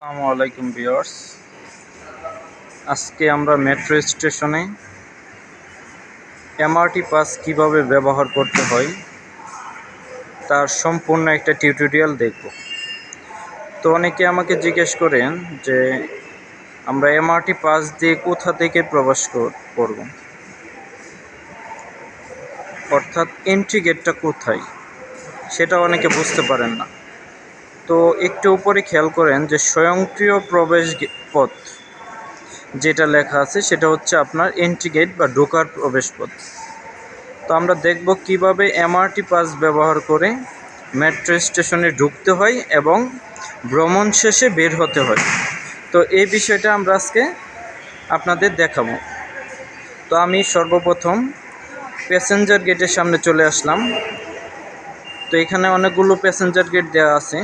আসসালামু আলাইকুম ভিউয়ার্স। আজকে আমরা মেট্রো স্টেশনে এমআরটি পাস কীভাবে ব্যবহার করতে হয়, তার সম্পূর্ণ একটা টিউটোরিয়াল দেখব। তো অনেকে আমাকে জিজ্ঞেস করেন যে, আমরা এমআরটি পাস দিয়ে কোথা থেকে প্রবেশ কর- করব? অর্থাৎ এন্ট্রি গেটটা কোথায়, সেটা অনেকে বুঝতে পারেন না। তো একটু উপরে খেয়াল করেন যে স্বয়ংক্রিয় প্রবেশ পথ যেটা লেখা আছে, সেটা হচ্ছে আপনার এন্ট্রি গেট বা ঢোকার প্রবেশ পথ। তো আমরা দেখব কীভাবে এমআরটি পাস ব্যবহার করে মেট্রো স্টেশনে ঢুকতে হয় এবং ভ্রমণ শেষে বের হতে হয়। তো এই বিষয়টা আমরা আজকে আপনাদের দেখাবো। তো আমি সর্বপ্রথম প্যাসেঞ্জার গেটের সামনে চলে আসলাম। তো এখানে অনেকগুলো প্যাসেঞ্জার গেট দেওয়া আছে।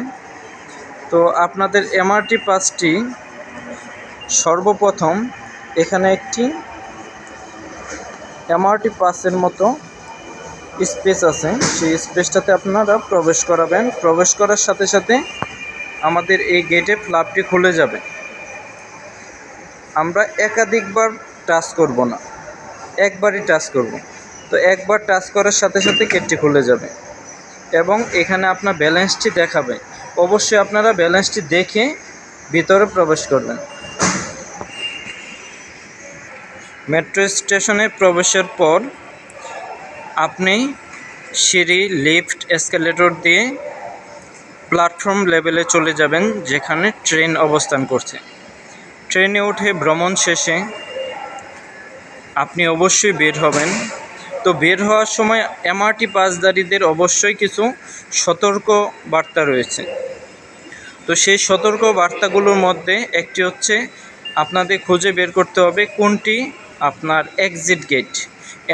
তো আপনাদের এমআরটি পাসটি সর্বপ্রথম এখানে একটি এমআরটি পাসের মতো স্পেস আছে। সেই স্পেসটাতে আপনারা প্রবেশ করাবেন। প্রবেশ করার সাথে সাথে আমাদের এই গেটে ফ্ল্যাপটি খুলে যাবে। আমরা একাধিকবার টাচ করব না। একবারই টাচ করব। তো একবার টাচ করার সাথে সাথে গেটটি খুলে যাবে। এবং এখানে আপনার ব্যালেন্সটি দেখাবে। অবশ্যই আপনারা ব্যালেন্সটি দেখে ভিতরে প্রবেশ করবেন। মেট্রো স্টেশনে প্রবেশের পর আপনি সিঁড়ি লিফট এসকেলেটর দিয়ে প্ল্যাটফর্ম লেভেলে চলে যাবেন, যেখানে ট্রেন অবস্থান করছে। ট্রেনে উঠে ভ্রমণ শেষে আপনি অবশ্যই বের হবেন। তো বের হওয়ার সময় এমআরটি পাসদারীদের অবশ্যই কিছু সতর্ক বার্তা রয়েছে। তো সেই সতর্ক বার্তাগুলোর মধ্যে একটি হচ্ছে, আপনাদের খুঁজে বের করতে হবে কোনটি আপনার এক্সিট গেট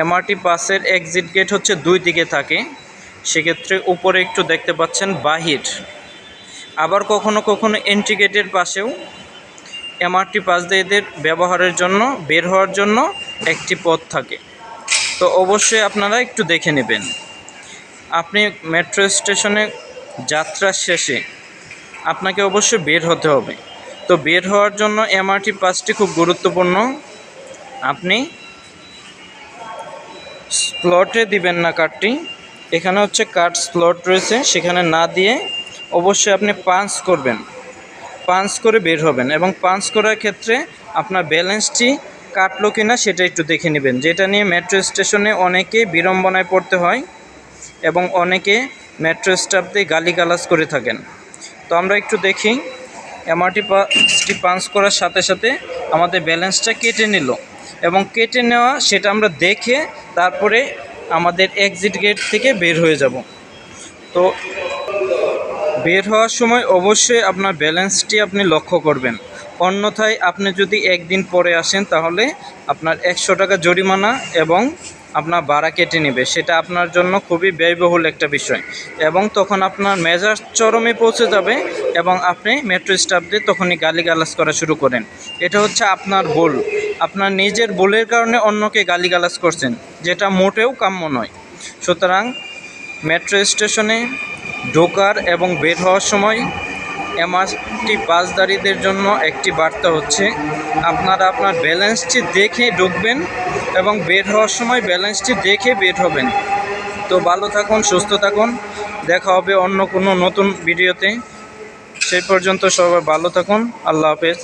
এমআরটি পাসের এক্সিট গেট হচ্ছে দুই দিকে থাকে, সেক্ষেত্রে উপরে একটু দেখতে পাচ্ছেন বাহির। আবার কখনো কখনো এন্ট্রি গেটের পাশেও এমআরটি পাসদারীদের ব্যবহারের জন্য, বের হওয়ার জন্য একটি পথ থাকে। তো অবশ্যই আপনারা একটু দেখে নেবেন। আপনি মেট্রো স্টেশনে যাত্রা শেষে আপনাকে অবশ্যই বের হতে হবে। তো বের হওয়ার জন্য এমআরটি পাসটি খুব গুরুত্বপূর্ণ। আপনি স্লটে দিবেন না কার্ডটি এখানে হচ্ছে কার্ড স্লট রয়েছে, সেখানে না দিয়ে অবশ্যই আপনি পাঞ্চ করবেন। পাঞ্চ করে বের হবেন এবং পাঞ্চ করার ক্ষেত্রে আপনার ব্যালেন্সটি কাটলো কি না সেটা একটু দেখে নেবেন। যেটা নিয়ে মেট্রো স্টেশনে অনেকে বিড়ম্বনায় পড়তে হয় এবং অনেকে মেট্রো স্টাফদের গালিগালাজ করে থাকেন। তো আমরা একটু দেখি এমআরটি পাসটি পাঞ্চ করার সাথে সাথে আমাদের ব্যালেন্সটা কেটে নিল এবং কেটে নেওয়া সেটা আমরা দেখে তারপরে আমাদের এক্সিট গেট থেকে বের হয়ে যাব। তো বের হওয়ার সময় অবশ্যই আপনার ব্যালেন্সটি আপনি লক্ষ্য করবেন। অন্যথায় আপনি যদি একদিন পরে আসেন, তাহলে আপনার একশো টাকা জরিমানা এবং আপনার ভাড়া কেটে নেবে। সেটা আপনার জন্য খুবই ব্যয়বহুল একটা বিষয়। এবং তখন আপনার মেজাজ চরমে পৌঁছে যাবে এবং আপনি মেট্রো স্টাফদের তখনই গালিগালাজ করা শুরু করেন। এটা হচ্ছে আপনার ভুল। আপনার নিজের ভুলের কারণে অন্যকে গালিগালাজ করছেন, যেটা মোটেও কাম্য নয়। সুতরাং মেট্রো স্টেশনে ঢোকার এবং বের হওয়ার সময় এমআরটি বাসদারীদের জন্য একটি বার্তা হচ্ছে, আপনারা আপনার ব্যালেন্সটি দেখে ঢুকবেন এবং বের হওয়ার সময় ব্যালেন্সটি দেখে বের হবেন। তো ভালো থাকুন, সুস্থ থাকুন, দেখা হবে অন্য কোনো নতুন ভিডিওতে। সেই পর্যন্ত সবাই ভালো থাকুন, আল্লাহ হাফেজ।